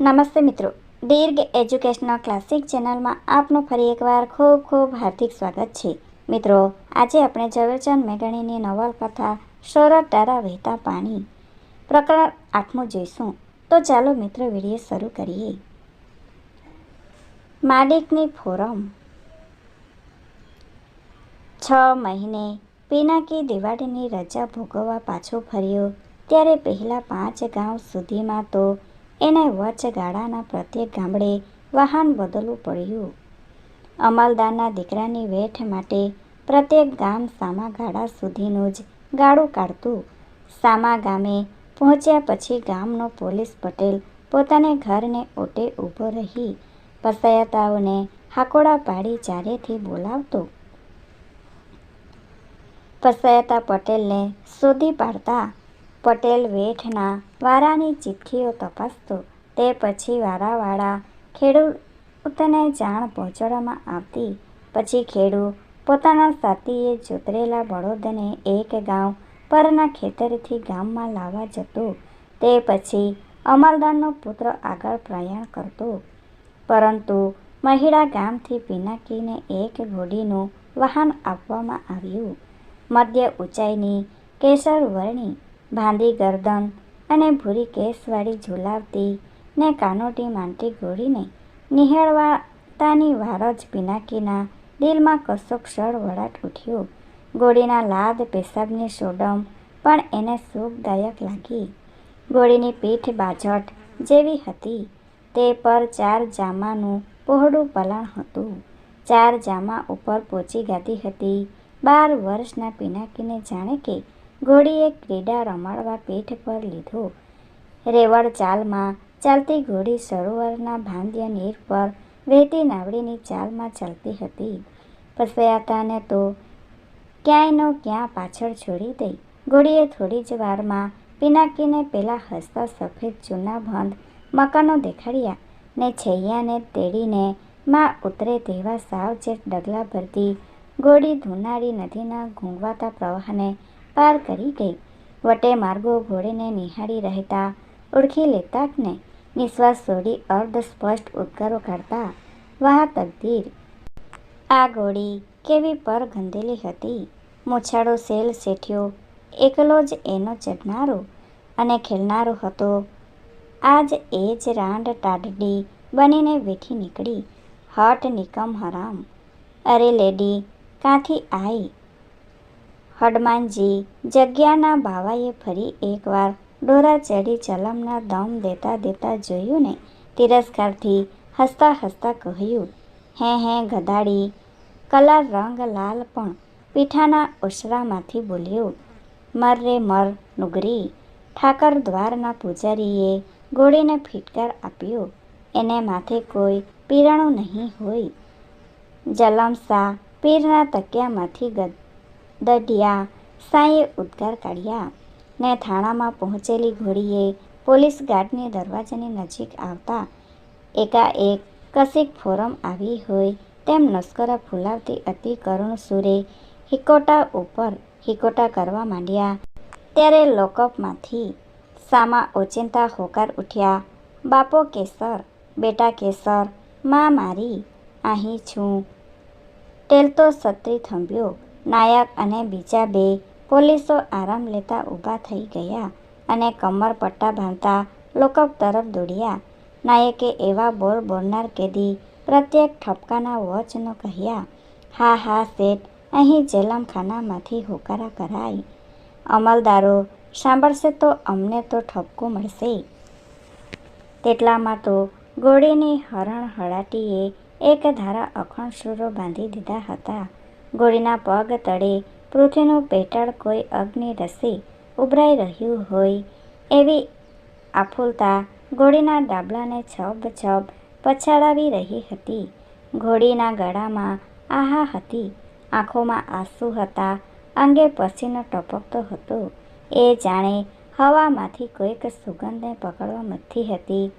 નમસ્તે મિત્રો. દીર્ઘ educational classic ચેનલમાં આપનું ફરી એકવાર ખૂબ ખૂબ હાર્દિક સ્વાગત છે. મિત્રો, આજે આપણે ઝવેરચંદ મેઘાણીની નવલકથા સોરઠ તારા વહેતા પાણી પ્રકરણ આઠમું જોઈશું. તો ચાલો મિત્રો વીડિયો શરૂ કરીએ. માલિકની ફોરમ. છ મહિને પિનાકી દિવાળીની રજા ભોગવવા પાછો ફર્યો. ત્યારે પહેલાં પાંચ ગાંવ સુધીમાં તો એને વચગાળાના પ્રત્યેક ગામડે વાહન બદલવું પડ્યું. અમલદારના દીકરાની વેઠ માટે પ્રત્યેક ગામ સામા ગાડા સુધીનું જ ગાડું કાઢતું. સામા ગામે પહોંચ્યા પછી ગામનો પોલીસ પટેલ પોતાને ઘરને ઓટે ઊભો રહી પસાયતાઓને હાકોડા પાડી ચારેથી બોલાવતો. પસાયતા પટેલને શોધી પાડતા પટેલ વેઠના વારાની ચિઠ્ઠીઓ તપાસતો. તે પછી વારાવાળા ખેડૂતને જાણ પહોંચાડવામાં આવતી. પછી ખેડૂત પોતાના સાથીએ જોતરેલા બળદને એક ગામ પરના ખેતરથી ગામમાં લાવવા જતો. તે પછી અમલદારનો પુત્ર આગળ પ્રયાણ કરતો. પરંતુ મહિડા ગામથી પિનાકીને એક ઘોડીનું વાહન આપવામાં આવ્યું. મધ્ય ઊંચાઈની કેસર વર્ણી ભાંદી ગરદન અને ભૂરી કેસવાળી ઝુલાવતી ને કાનોટી માંટી ઘોડીને નિહાળવાતાની વાર જ પિનાકીના દિલમાં કશો ક્ષળ વળાટ ઉઠ્યો. ગોળીના લાદ, પેશાબની સોડમ પણ એને સુખદાયક લાગી. ગોળીની પીઠ બાજટ જેવી હતી. તે પર ચાર જામાનું પહોળું પલાણ હતું. ચાર જામા ઉપર પોચી ગાતી હતી. બાર વર્ષના પિનાકીને જાણે કે ઘોડીએ ક્રીડા રમાડવા પીઠ પર લીધો. રેવડ ચાલમાં ચાલતી ઘોડી સરોવરના ભાંધ્ય નીર પર વહેતી નાવડીની ચાલમાં ચાલતી હતી. પસયાતાને તો ક્યાંયનો ક્યાં પાછળ છોડી દઈ. ઘોડીએ થોડી જ વારમાં પિનાકીને પેલા હસતા સફેદ જૂના બંધ મકાનો દેખાડ્યા ને છૈયાને તેડીને માં ઉતરે તેવા સાવચેત ડગલા ભરતી ઘોડી ધુનાળી નદીના ઘૂંઘવાતા પ્રવાહને પાર કરી ગઈ. વટે માર્ગો ઘોડીને નિહાળી રહેતા ઓળખી લેતા ને નિશ્વાસ છોડી અર્ધ સ્પષ્ટ ઉદ્ગારો કાઢતા વાહ તકદીર આ ઘોડી કેવી પર ગંધેલી હતી. મૂછાળો સેલ શેઠિયો. એકલો જ એનો ચઢનારો અને ખેલનારો હતો. આજ એ જ રાંડ ટાઢડી બનીને વેઠી નીકળી. હટ નિકમ હરામ. અરે લેડી, કાંથી આઈ? હડમાનજી જગ્યાના ભાવાએ ફરી એકવાર ડોરા ચડી ચલમના દમ દેતા દેતા જોયું ને તિરસ્કારથી હસતા હસતા કહ્યું, હે હે, ગધાડી. કલા રંગ લાલ પણ પીઠાના ઓસરામાંથી બોલ્યો. મર રે, મર, નુગરી. ઠાકર દ્વારના પૂજારીએ ગોળીને ફિટકાર આપ્યો. એને માથે કોઈ પીરાણું નહીં હોય. જલમસા પીરના તકિયામાંથી દઢિયા સાંયે ઉદ્ગાર કાઢ્યા ને થાણામાં પહોંચેલી ઘોડીએ પોલીસ ગાર્ડની દરવાજાની નજીક આવતા એકાએક કશીક ફોરમ આવી હોય તેમ નસ્કરા ફૂલાવતી અતિ કરુણ સુરે હિકોટા ઉપર હિકોટા કરવા માંડ્યા. ત્યારે લોકઅપમાંથી સામા ઓચિંતા હોકાર ઉઠ્યા, બાપો કેસર, બેટા કેસર, માં મારી, અહીં છું. ટેલતો સત્રી થંભ્યો નાયક અને બીજા બે પોલીસો આરામ લેતા ઊભા થઈ ગયા અને કમર પટ્ટા બાંધતા લોકઅપ તરફ દોડ્યા. નાયકે એવા બોલ બોલનાર કેદી પ્રત્યેક ઠપકાના વચનો કહ્યા, હા હા, શેઠ, અહીં જેલમખાનામાંથી હોકારા કરાય. અમલદારો, સાંભળશે તો અમને તો ઠપકો મળશે. તેટલામાં તો ગોળીની હરણ હળાટીએ એક ધારા અખંડ સુરો બાંધી દીધા હતા. ઘોડીના પગ તળે, પૃથ્વીનું પેટળ કોઈ અગ્નિ રસે, ઉભરાઈ રહ્યું હોય એવી આફુલતા ઘોડીના ડાબલાને છબ છબ પછાડાવી રહી હતી. ઘોડીના ગળામાં આહા હતી, આંખોમાં આંસુ હતા, અંગે પસીનો ટપકતો હતો. એ જાણે હવામાંથી કોઈક સુગંધને પકડવા મથતી હતી.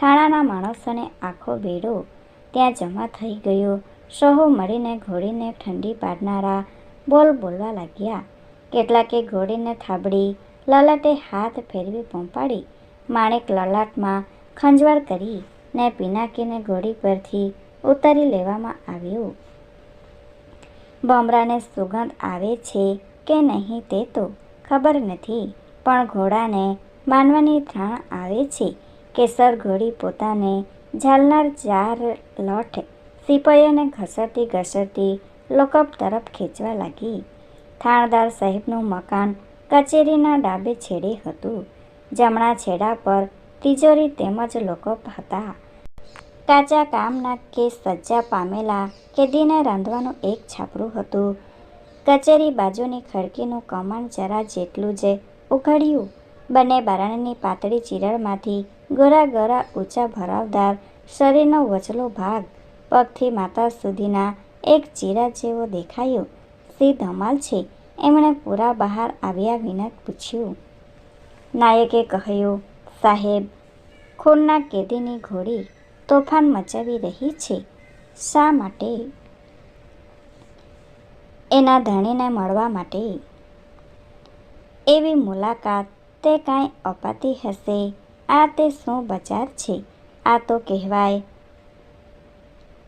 થાણાના માણસોને આખો બેડો, ત્યાં જમા થઈ ગયો. સહુ મળીને ઘોડીને ઠંડી પાડનારા બોલ બોલવા લાગ્યા. કેટલાકે ઘોડીને થાબડી, લલાટે હાથ ફેરવી પંપાડી, માણેક લલાટમાં ખંજવાળ કરી ને પિનાકીને ઘોડી પરથી ઉતારી લેવામાં આવ્યું. બમરાને સુગંધ આવે છે કે નહીં તે તો ખબર નથી, પણ ઘોડાને માનવાની ત્રાણ આવે છે કેસર ઘોડી પોતાને ઝાલનાર ચાર લઠ સિપાહીઓને ઘસરતી ઘસરતી લોકઅપ તરફ ખેંચવા લાગી. થાણદાર સાહેબનું મકાન કચેરીના ડાબે છેડે હતું. જમણા છેડા પર તિજોરી તેમજ લોકઅપ હતા. કાચા કામના કે સજ્જા પામેલા કેદીને રાંધવાનું એક છાપરું હતું. કચેરી બાજુની ખડકીનું કમાણ જરા જેટલું જ ઉઘડ્યું. બંને બારણની પાતળી ચીરડમાંથી ગોરા ગોરા ઊંચા ભરાવદાર શરીરનો વચલો ભાગ પગથી માથા સુધીના એક ચીરા જેવો દેખાયો. સી ધમાલ છે. એમણે પૂરા બહાર આવ્યા વિના પૂછ્યું. નાયકે કહ્યું, સાહેબ, ખૂનના કેદીની ઘોડી તોફાન મચાવી રહી છે. શા માટે? એના ધણીને મળવા માટે. એવી મુલાકાત તે કાંઈ અપાતી હશે. આ તે શું બજાર છે? આ તો કહેવાય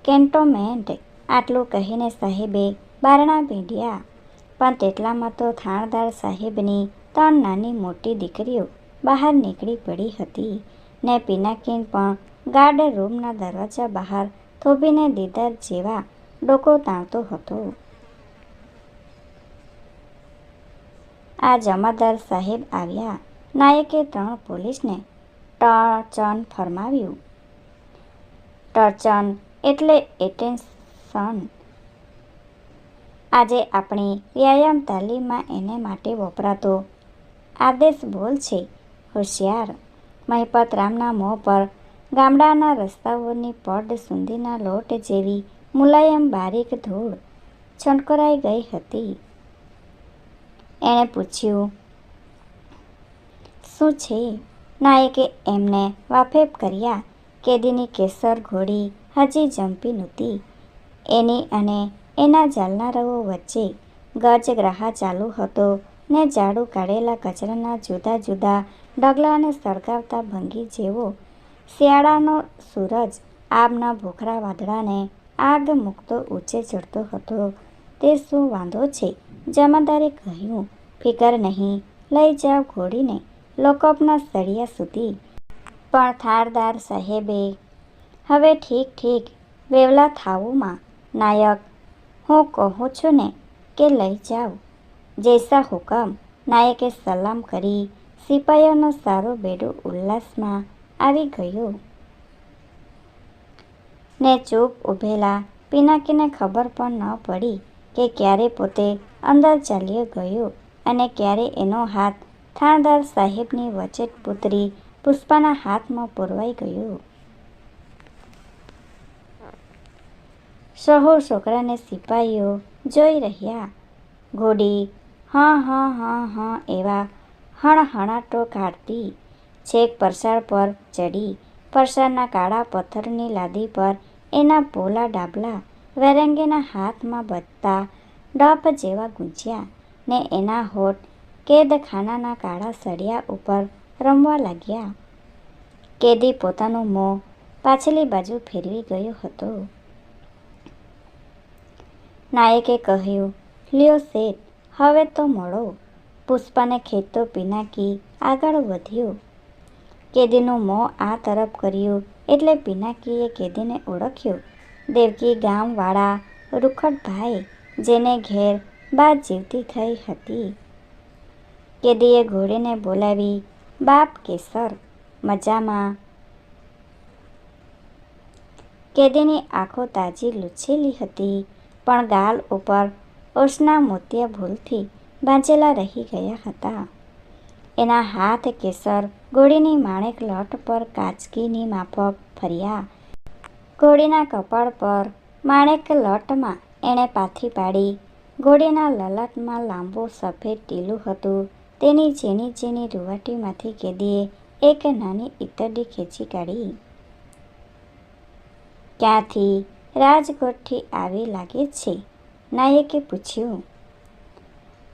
કેન્ટોમેન્ટ આટલું કહીને સાહેબે બારણા ભીંડ્યા. પણ તેટલામાં તો થાણદાર સાહેબની ત્રણ નાની મોટી દીકરીઓ બહાર નીકળી પડી હતી ને પિનાકીન પણ ગાર્ડ રૂમના દરવાજા બહાર થોભીને દીદાર જેવા ડોકો તાણતો હતો. આ જમાદાર સાહેબ આવ્યા. નાયકે ત્રણ પોલીસને ટર્ચન ફરમાવ્યું. ટર્ચન એટલે એટેન્શન આજે આપણી વ્યાયામ તાલીમમાં એને માટે વપરાતો આદેશ બોલ છે, હોશિયાર. મહિપત રામના મોં પર ગામડાના રસ્તાઓની પડ સુંદીના લોટ જેવી મુલાયમ બારીક ધૂળ છંટકરાઈ ગઈ હતી. એણે પૂછ્યું, શું છે? નાયકે એમને વાફેફ કર્યા, કેદીની કેસર ઘોડી હજી જંપી નહોતી. એની અને એના જાલનારાઓ વચ્ચે ગજગ્રાહા ચાલુ હતો ને ઝાડુ કાઢેલા કચરાના જુદા જુદા ડગલાને સળગાવતા ભંગી જેવો. શિયાળાનો સૂરજ આબના ભૂખરા વાદળાને આગ મૂકતો ઊંચે ચડતો હતો. તે શું વાંધો છે? જમાદારે કહ્યું, ફિકર નહીં, લઈ જાઓ ઘોડીને. લોકઅપના સળિયા સુધી. પણ થારદાર સાહેબે હવે ઠીક ઠીક. વેવલા થાવુંમાં. નાયક, હું કહું છું ને કે લઈ જાઓ. જૈસા હુકમ. નાયકે સલામ કરી. સિપાહીઓનો સારો બેડો ઉલ્લાસમાં આવી ગયો. ને ચૂપ ઊભેલા પિનાકીને ખબર પણ ન પડી કે ક્યારે પોતે અંદર ચાલ્યો ગયો અને ક્યારે એનો હાથ થાણદાર સાહેબની વચેટ પુત્રી પુષ્પાના હાથમાં પુરવાઈ ગયો. સહુ છોકરાને સિપાહીઓ જોઈ રહ્યા ઘોડી હા હા હા હા એવા હણહણાટો કાઢતી છેક પરસાળ પર ચડી પરસાળના કાળા પથ્થરની લાદી પર એના પોલા ડાબલા વેરંગીના હાથમાં બધતા ડપ જેવા ગુંજ્યા ને એના હોઠ કેદખાનાના કાળા સળિયા ઉપર રમવા લાગ્યા કેદી પોતાનું મોં પાછલી બાજુ ફેરવી ગયો હતો નાયકે કહ્યું, લ્યો શેઠ, હવે તો મળો. પુષ્પાને ખેતો પિનાકી આગળ વધ્યો. કેદીનું મોં આ તરફ કર્યું એટલે પિનાકીએ કેદીને ઓળખ્યો. દેવકી ગામવાળા રૂખડભાઈ, જેને ઘેર બા જીવતી થઈ હતી. કેદીએ ઘોડીને બોલાવી, બાપ કેસર, મજામાં. કેદીની આંખો તાજી લૂછેલી હતી. પણ ગાલ ઉપર ઓસના મોતિયા ભૂલથી બાંધેલા રહી ગયા હતા. એના હાથ કેસર ઘોડીની માણેક લટ પર કાચકીની માફક ફર્યા. ઘોડીના કપાળ પર માણેક લટમાં એણે પાથરી પાડી. ઘોડીના લલાટમાં લાંબુ સફેદ ટીલું હતું. તેની ઝીણી ઝીણી રૂવાટીમાંથી કેદીએ એક નાની ઈતરડી ખેંચી કાઢી. ક્યાંથી? રાજકોટથી આવી લાગે છે. નાયકે પૂછ્યું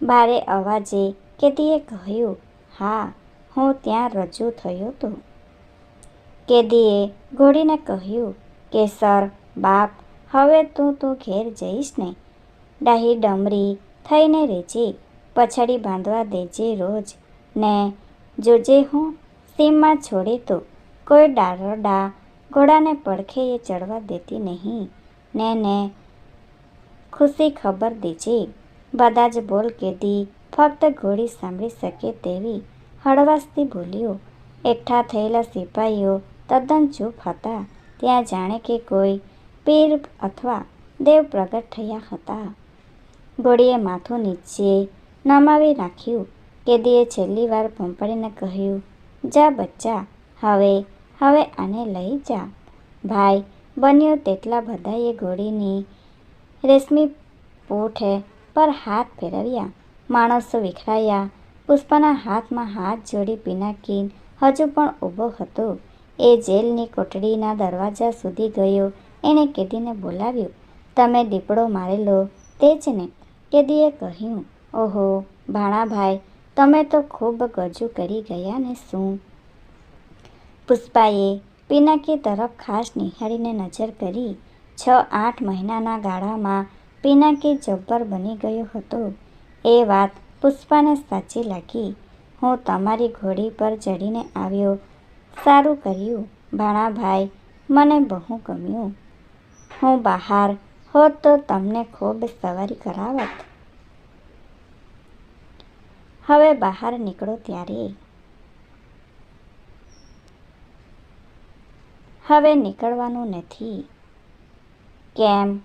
ભારે અવાજે કેદીએ કહ્યું, હા, હું ત્યાં રજૂ થયો તો. કેદીએ ઘોડીને કહ્યું, કે સર, બાપ, હવે તું તું ઘેર જઈશ ને. ડાહી ડમરી થઈને રેજે, પછાડી બાંધવા દેજે રોજ. ને જોજે હું સીમમાં છોડે તો. કોઈ ડારડા ઘોડાને પડખે એ ચડવા દેતી નહીં. ને ને, ખુશી ખબર દેજે. બધા જ બોલ કેદી ફક્ત ઘોડી સાંભળી શકે તેવી હળવાશથી બોલ્યો. એકઠા થયેલા સિપાહીઓ તદ્દન ચૂપ હતા. ત્યાં જાણે કે કોઈ પીર અથવા દેવ પ્રગટ થયા હતા. ઘોડીએ માથું નીચે નમાવી રાખ્યું. કેદીએ છેલ્લી વાર પંપડીને કહ્યું, જા બચ્ચા, હવે હવે આને લઈ જા. ભાઈ, બન્યો તેટલા બધાએ ઘોડીની રેશમી પોઠે પર હાથ ફેરવ્યા. માણસો વિખરાયા. પુષ્પાના હાથમાં હાથ જોડી પિનાકીન હજુ પણ ઊભો હતો. એ જેલની કોટડીના દરવાજા સુધી ગયો. એણે કેદીને બોલાવ્યું, તમે દીપડો મારેલો. તે જ ને, કેદીએ કહ્યું. ઓહો, ભાણાભાઈ, તમે તો ખૂબ ગજુ કરી ગયા ને શું? પુષ્પાએ પિનાકી તરફ ખાસ નિહાળીને નજર કરી. છ આઠ મહિનાના ગાળામાં પિનાકી જબ્બર બની ગયો હતો. એ વાત પુષ્પાને સાચી લાગી. હું તમારી ઘોડી પર ચડીને આવ્યો. સારું કર્યું, ભાણાભાઈ. મને બહુ ગમ્યું. હું બહાર હોત તો તમને ખૂબ સવારી કરાવત. હવે બહાર નીકળો ત્યારે હવે નીકળવાનું નથી. કેમ?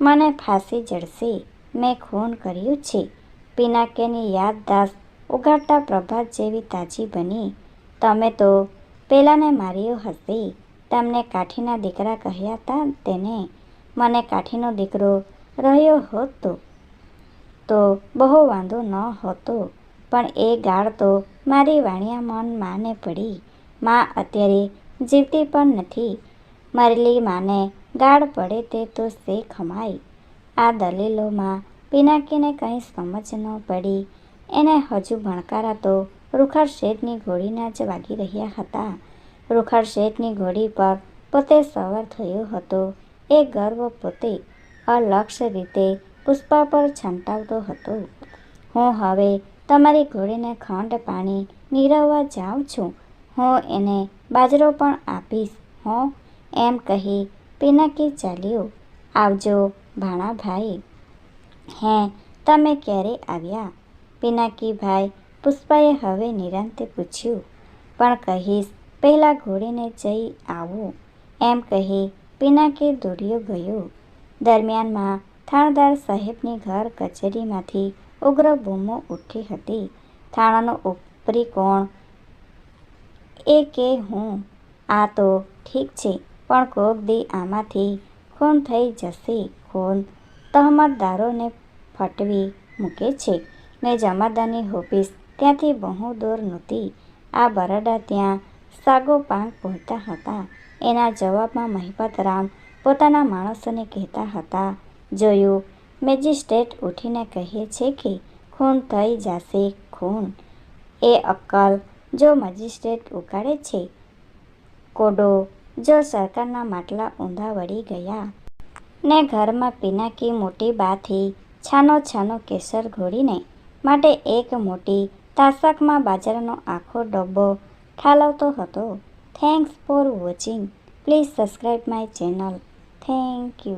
મને ફાંસી જડશે. મેં ખૂન કર્યું છે. પિનાકેની યાદદાસ્ત ઉઘાડતા પ્રભાત જેવી તાજી બની. તમે તો પેલાને માર્યો હશે. તમને કાઠીના દીકરા કહ્યા હતા તેને. મને કાઠીનો દીકરો રહ્યો હતો તો બહુ વાંધો ન હતો. પણ એ ગાળ તો મારી વાણિયા મન માને પડી. માં અત્યારે જીવતી પણ નથી. મરેલી માને ગાળ પડે તે તો સે ખમાય આ દલીલોમાં પિનાકીને કંઈ સમજ ન પડી. એને હજુ ભણકારા તો રૂખર શેઠની ઘોડીના જ વાગી રહ્યા હતા. રૂખર શેઠની ઘોડી પર પોતે સવાર થયો હતો. એ ગર્વ પોતે અલક્ષ રીતે પુષ્પા પર છંટાવતો હતો. હું હવે તમારી ઘોડીને ખંડ પાણી નીરવવા જાઉં છું. હું એને બાજરો પણ આપીશ, હો. એમ કહી પિનાકી ચાલ્યો. આવજો ભાણાભાઈ. હે, તમે ક્યારે આવ્યા? પિનાકીભાઈ પુષ્પાએ હવે નિરાંતે પૂછ્યું. પણ કહીશ, પહેલાં ઘોડીને જઈ આવું. એમ કહી પિનાકી દોડ્યો ગયો. દરમિયાનમાં થાણદાર સાહેબની ઘર કચેરીમાંથી ઉગ્ર બૂમો ઉઠી હતી. થાણાનો ઉપરી કોણ એ કે હું, આ તો ઠીક છે, પણ કોક દી આમાંથી ખૂન થઈ જશે, ખૂન. તહમતદારોને ફટવી મૂકે છે. મેં જમાદારની ઓફિસ ત્યાંથી બહુ દૂર નહોતી. આ બરાડા ત્યાં સાગો પાંખ પહોંચતા હતા. એના જવાબમાં મહિપતરામ પોતાના માણસોને કહેતા હતા, જોયું, મેજિસ્ટ્રેટ ઉઠીને કહે છે કે ખૂન થઈ જશે, ખૂન. એ અક્કલ જો મજિસ્ટ્રેટ ઉકાળે છે. કોડો, જો સરકારના માટલા ઊંધા વળી ગયા. ને ઘરમાં પિનાકી મોટી બાથી છાનો છાનો કેસર ઘોડીને માટે એક મોટી તાસકમાં બાજરાનો આખો ડબ્બો ઠાલવતો હતો. Thanks for watching please subscribe my channel thank you